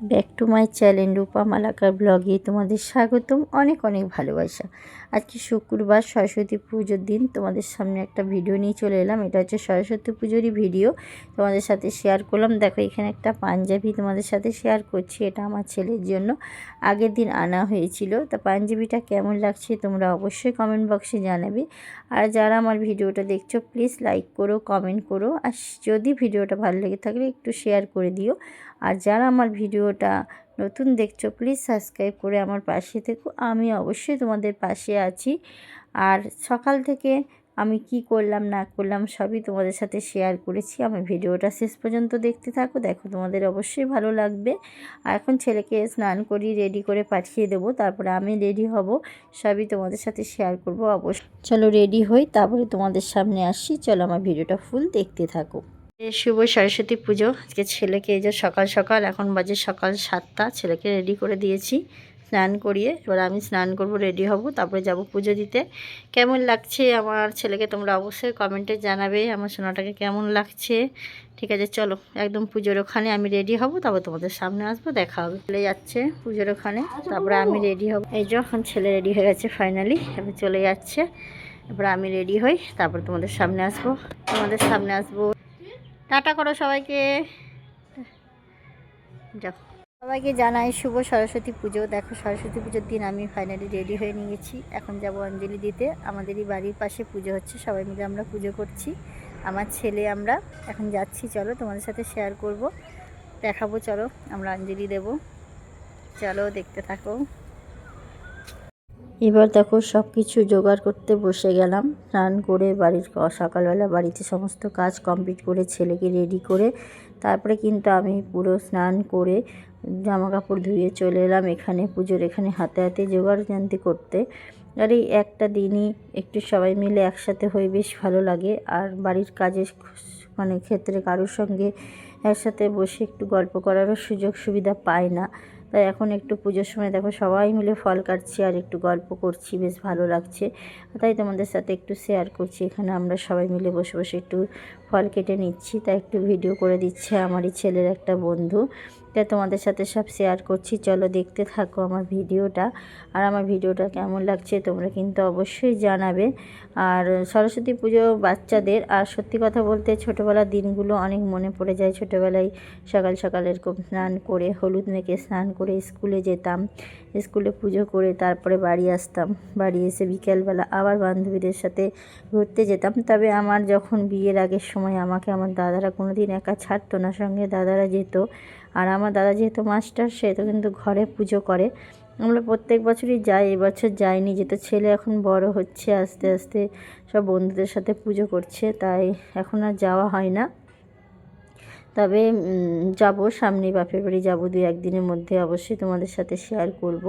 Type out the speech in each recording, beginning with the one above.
Back to my channel Rupa Malakar ব্লগে তোমাদের স্বাগতম। অনেক অনেক ভালোবাসা। আজকে শুক্রবার, সরস্বতী পুজোর দিন। তোমাদের সামনে একটা ভিডিও নিয়ে চলে এলাম। এটা হচ্ছে সরস্বতী পুজোরই ভিডিও তোমাদের সাথে শেয়ার করলাম। দেখো, এখানে একটা পাঞ্জাবি তোমাদের সাথে শেয়ার করছি। এটা আমার ছেলের জন্য। আগের দিন আনা হয়েছিল। তা পাঞ্জাবিটা কেমন লাগছে তোমরা অবশ্যই কমেন্ট বক্সে জানাবে। আর যারা আমার ভিডিওটা দেখছ প্লিজ লাইক করো কমেন্ট করো। আর যদি ভিডিওটা ভালো লেগে থাকলে একটু শেয়ার করে দিও। আর যারা আমার ভিডিওটা নতুন দেখছ প্লিজ সাবস্ক্রাইব করে আমার পাশে থেকো। আমি অবশ্যই তোমাদের পাশে আছি। আর সকাল থেকে আমি কি করলাম, না করলাম, সবই তোমাদের সাথে শেয়ার করেছি। আমার ভিডিওটা শেষ পর্যন্ত দেখতে থাকো। দেখো তোমাদের অবশ্যই ভালো লাগবে। আর এখন ছেলেকে স্নান করি রেডি করে পাঠিয়ে দেবো। তারপরে আমি রেডি হব। সবই তোমাদের সাথে শেয়ার করব অবশ্যই। চলো রেডি হই, তারপরে তোমাদের সামনে আসি চলো আমার ভিডিওটা ফুল দেখতে থাকো। শুভ সরস্বতী পুজো। আজকে ছেলেকে এই যে সকাল সকাল, এখন বাজে সকাল সাতটা, ছেলেকে রেডি করে দিয়েছি স্নান করিয়ে। এবার আমি স্নান করব রেডি হব, তারপরে যাব পুজো দিতে। কেমন লাগছে আমার ছেলেকে তোমরা অবশ্যই কমেন্টে জানাবে, আমার সোনাটাকে কেমন লাগছে? ঠিক আছে, চলো, একদম পুজোর ওখানে আমি রেডি হব, তারপর তোমাদের সামনে আসব, দেখা হবে। চলে যাচ্ছে পুজোর ওখানে, তারপরে আমি রেডি হব। এই যে এখন ছেলে রেডি হয়ে গেছে ফাইনালি এবার চলে যাচ্ছে। এবার আমি রেডি হই, তারপর তোমাদের সামনে আসব। তোমাদের সামনে আসব। টাটা করো সবাইকে। যাও। সবাইকে জানাই শুভ সরস্বতী পুজো। দেখো সরস্বতী পুজোর দিন আমি ফাইনালি রেডি হয়ে নিয়ে গেছি এখন যাব অঞ্জলি দিতে। আমাদেরই বাড়ির পাশে পুজো হচ্ছে। সবাই মিলে আমরা পুজো করছি। আমার ছেলে আমরা এখন যাচ্ছি। চলো তোমাদের সাথে শেয়ার করব। দেখাবো, চলো আমরা অঞ্জলি দেব। চলো দেখতে থাকো। এবার দেখো সব কিছু জোগাড় করতে বসে গেলাম। স্নান করে বাড়ির সকালবেলা বাড়িতে সমস্ত কাজ কমপ্লিট করে ছেলেকে রেডি করে তারপরে কিন্তু আমি পুরো স্নান করে জামা কাপড় ধুয়ে চলে এলাম এখানে পুজোর এখানে হাতে হাতে জোগাড় জানতি করতে। আর এই একটা দিনই একটু সবাই মিলে একসাথে হয়ে বেশ ভালো লাগে। আর বাড়ির কাজের মানে ক্ষেত্রে কারোর সঙ্গে একসাথে বসে একটু গল্প করারও সুযোগ সুবিধা পায় না। তাই এখন একটু পুজোর সময় দেখো সবাই মিলে ফল কাটছি আর একটু গল্প করছি, বেশ ভালো লাগছে। তাই তোমাদের সাথে একটু শেয়ার করছি, এখানে আমরা সবাই মিলে বসে বসে একটু ফল কেটে নিচ্ছি। তাই একটু ভিডিও করে দিচ্ছে আমারই ছেলের একটা বন্ধু। তাই তোমাদের সাথে সব শেয়ার করছি। চলো দেখতে থাকো আমার ভিডিওটা। আর আমার ভিডিওটা কেমন লাগছে তোমরা কিন্তু অবশ্যই জানাবে। আর সরস্বতী পুজো বাচ্চাদের, আর সত্যি কথা বলতে ছোটোবেলার দিনগুলো অনেক মনে পড়ে যায়। ছোটোবেলায় সকাল সকাল এরকম স্নান করে, হলুদ মেখে স্নান করে স্কুলে যেতাম। স্কুলে পুজো করে তারপরে বাড়ি আসতাম। বাড়ি এসে বিকেলবেলা আবার বান্ধবীদের সাথে ঘুরতে যেতাম। তবে আমার যখন বিয়ের আগের সময় আমাকে, আমার দাদারা কোনো দিন একা ছাড়তো না, সঙ্গে দাদারা যেত। আর আমার দাদা যেহেতু মাস্টার, সে তো কিন্তু ঘরে পুজো করে। আমরা প্রত্যেক বছরই যাই এবছর যাইনি, যেহেতু ছেলে এখন বড় হচ্ছে, আস্তে আস্তে সব বন্ধুদের সাথে পুজো করছে, তাই এখন আর যাওয়া হয় না। তবে যাব, সামনে বাপের বাড়ি যাব দু একদিনের মধ্যে অবশ্যই তোমাদের সাথে শেয়ার করব।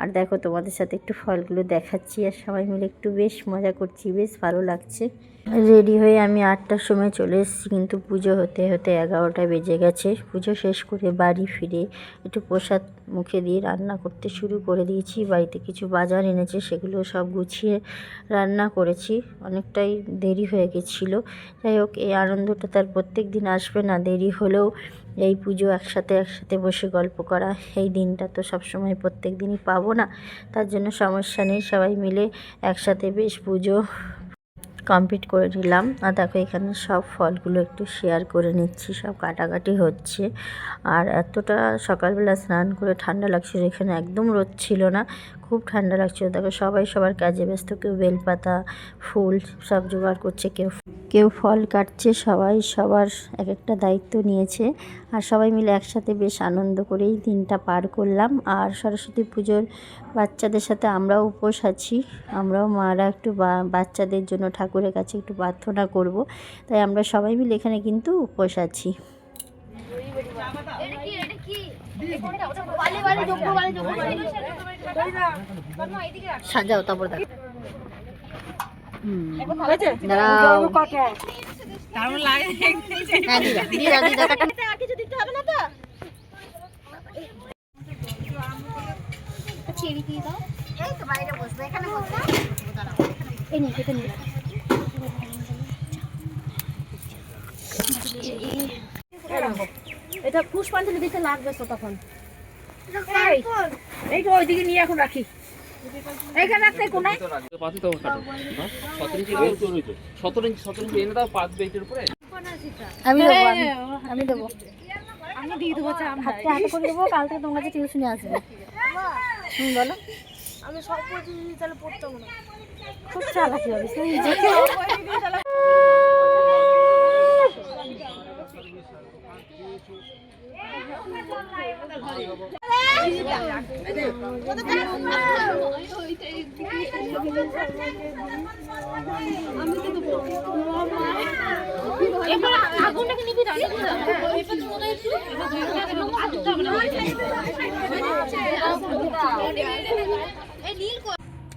আর দেখো, তোমাদের সাথে একটু ফলগুলো দেখাচ্ছি, আর সবাই মিলে একটু বেশ মজা করছি, বেশ ভালো লাগছে। রেডি হয়ে আমি আটটার সময় চলে এসেছি, কিন্তু পুজো হতে হতে এগারোটা বেজে গেছে। পুজো শেষ করে বাড়ি ফিরে একটু প্রসাদ মুখে দিয়ে রান্না করতে শুরু করে দিয়েছি। বাড়িতে কিছু বাজার এনেছে, সেগুলো সব গুছিয়ে রান্না করেছি। অনেকটাই দেরি হয়ে গেছিল। যাই হোক, এই আনন্দটা তার প্রত্যেক দিন আসবে না, দেরি হলেও এই পুজো একসাথে একসাথে বসে গল্প করা, এই দিনটা তো সবসময় প্রত্যেক দিনই পাবো না। তার জন্য সমস্যা নেই, সবাই মিলে একসাথে বেশ পুজো কমপ্লিট করে দিলাম আর দেখো, এখানে সব ফলগুলো একটু শেয়ার করে নিচ্ছি, সব কাটাকাটি হচ্ছে। আর এতটা সকালবেলা স্নান করে ঠান্ডা লাগছিল, এখানে একদম রোদ ছিল না। খুব ঠান্ডা লাগছিল। দেখো সবাই সবার কাজে ব্যস্ত। কেউ বেলপাতা, ফুল সব জোগাড় করছে, কেউ কেউ ফল কাটছে, সবাই সবার এক একটা দায়িত্ব নিয়েছে। আর সবাই মিলে একসাথে বেশ আনন্দ করেই দিনটা পার করলাম। আর সরস্বতী পুজোর বাচ্চাদের সাথে আমরাও উপোস আছি। আমরাও মারা একটু বাচ্চাদের জন্য ঠাকুরের কাছে একটু প্রার্থনা করব। তাই আমরা সবাই মিলে এখানে কিন্তু উপোস আছি। সাজাও তারপর দেখো দাঁড়াও হ্যাঁ দিদা দিদা দিদা কাটা ছেড়ে দিয়ে দাও। এই তো বাইরে বসবে এখানে বসবে। দাঁড়াও এই নিয়ে কেটে নিয়ে এটা পুষ্পাঞ্জলি দিতে লাগবে তো তখন। এই তো ওইদিকে নিয়ে এখন রাখি। এইখানে রাখতে কোনায় পাতি তো কাটো? সতেরো ইঞ্চি সতেরো ইঞ্চি সতেরো ইঞ্চি এনে দাও পাঁচ বেটের উপরে আমি দেবো আমি- আমি দেবো। আমি দিয়ে দেবো চাম হাতে হাতে করে দেবো কাল থেকে তোমার কাছে টিউশনে আসবে। হুম বলো। আমি সব পড়ছি তাহলে পড়তাম না। খুব চালাকি হবে তুমি আগুনটাকে নিবি না এবার তো মনে হচ্ছে এই নীল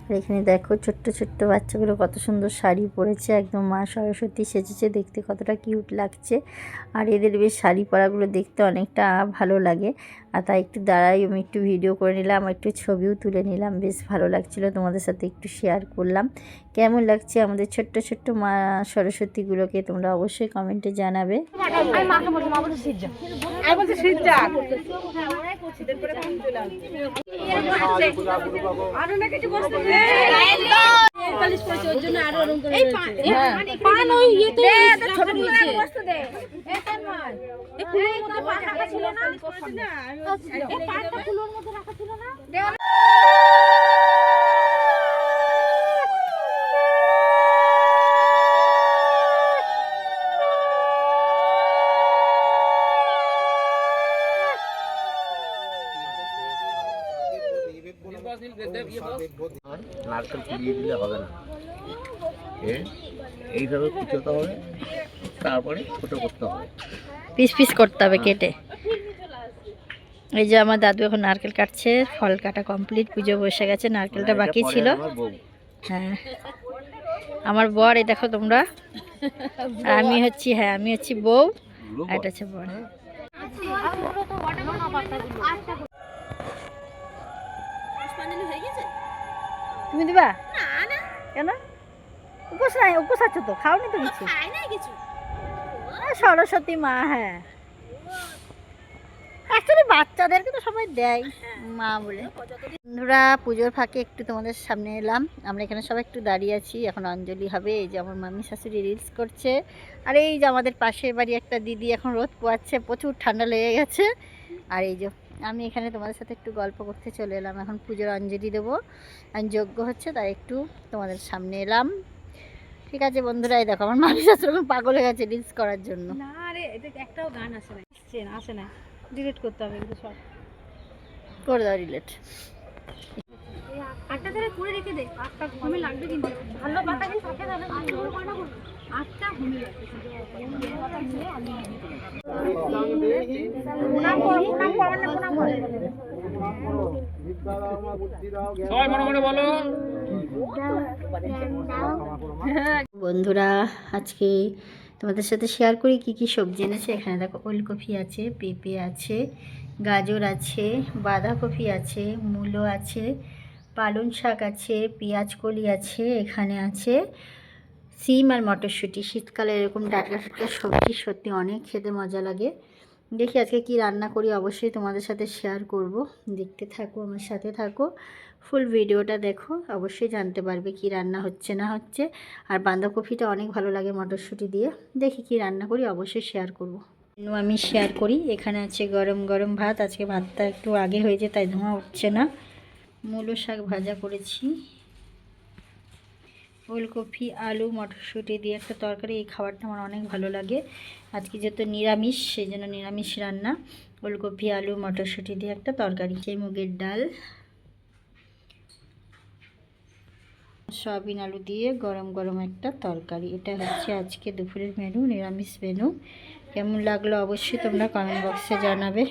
আর এখানে দেখো ছোট্ট ছোট্ট বাচ্চাগুলো কত সুন্দর শাড়ি পরেছে। একদম মা সরস্বতী সেজেছে দেখতে কতটা কিউট লাগছে। আর এদের বেশ শাড়ি পরাগুলো দেখতে অনেকটা ভালো লাগে। আর তাই একটু দাঁড়াই আমি একটু ভিডিও করে নিলাম একটু ছবিও তুলে নিলাম। বেশ ভালো লাগছিল তোমাদের সাথে একটু শেয়ার করলাম। কেমন লাগছে আমাদের ছোট্ট ছোট্ট মা সরস্বতীগুলোকে তোমরা অবশ্যই কমেন্টে জানাবে। আরও না কিছু বসতে পান ওই ইয়েতে ছোট করে বসতে দে এই তার মান এই কুলোর মধ্যে পান রাখা ছিল না এই পানটা কুলোর মধ্যে রাখা ছিল না নারকেল কুড়িয়ে দিলে হবে না। এইভাবে কুচোতে হবে তারপরে ছোটো করতে হবে। পিস পিস করতে হবে কেটে। এই যে আমার দাদু এখন নারকেল কাটছে ফল কাটা কমপ্লিট পুজো বসে গেছে নারকেলটা বাকি ছিল। হ্যাঁ। আমার বর এই দেখো তোমরা। আমি হচ্ছি হ্যাঁ আমি হচ্ছি বউ আর এটা হচ্ছে বর। তুমি দিবা? কেন? উপোস নাই উপোস আছো তো খাওনি তো কিছু? খাই না কিছু। সরস্বতী মা হ্যাঁ। অ্যাকচুয়ালি বাচ্চাদেরকে তো সবাই দেয় মা বলে। বন্ধুরা পুজোর ফাঁকে একটু তোমাদের সামনে এলাম। আমরা এখানে সবাই একটু দাঁড়িয়ে আছি এখন অঞ্জলি হবে এই যে আমার মামি শাশুড়ি রিলস করছে। আর এই যে আমাদের পাশের বাড়ি একটা দিদি এখন রোদ পোয়াচ্ছে প্রচুর ঠান্ডা লেগে গেছে। আর এই যে আমি এখানে তোমাদের সাথে একটু গল্প করতে চলে এলাম। এখন পুজোর অঞ্জলি দেবো। আর যজ্ঞ হচ্ছে তাই একটু তোমাদের সামনে এলাম। ঠিক আছে বন্ধুরা এই দেখো আমার মামি শাশুড়ি পাগল হয়ে গেছে রিলস করার জন্য। না রে একটাও গান আসে না। আসছে না আসে না। ডিলিট করতে হবে এগুলো সব। করে দাও রিলেট আটটা ধরে করে রেখে দে আটটা ঘুমে লাগবে কিন্তু। ভালো পাতা কিন্তু থাকে না। আটটা ঘুমে লাগবে। বন্ধুরা, আজকে তোমাদের সাথে শেয়ার করি কি কি সবজি এনেছে। এখানে দেখো, ওলকপি আছে, পেঁপে আছে, গাজর আছে, বাঁধাকপি আছে, মূলো আছে, পালং শাক আছে, পেঁয়াজ কলি আছে, এখানে আছে সিম আর মটরশুঁটি। শীতকালে এরকম টাটকা টাটকা সবজি সত্যি অনেক খেতে মজা লাগে। দেখি আজকে কি রান্না করি, অবশ্যই তোমাদের সাথে শেয়ার করব। দেখতে থাকো, আমার সাথে থাকো। ফুল ভিডিওটা দেখো, অবশ্যই জানতে পারবে কি রান্না হচ্ছে না হচ্ছে। আর বাঁধাকপিটা অনেক ভালো লাগে মটরশুঁটি দিয়ে। দেখি কি রান্না করি, অবশ্যই শেয়ার করব। আমি শেয়ার করি। এখানে আছে গরম গরম ভাত। আজকে ভাতটা একটু আগে হয়েছে, তাই ধোঁয়া উঠছে না। মূলো শাক ভাজা করেছি। ফুলকপি, আলু, মটরশুঁটি দিয়ে একটা তরকারি, এই খাবারটা আমার অনেক ভালো লাগে। আজকে যেহেতু নিরামিষ, সেই জন্য নিরামিষ রান্না। ফুলকপি, আলু, মটরশুঁটি দিয়ে একটা তরকারি, সেই মুগের ডাল। সয়াবিন আলু দিয়ে গরম গরম একটা তরকারি। এটা হচ্ছে আজকে দুপুরের মেনু নিরামিষ মেনু কেমন লাগল অবশ্যই তোমরা কমেন্ট বক্সে জানাবে।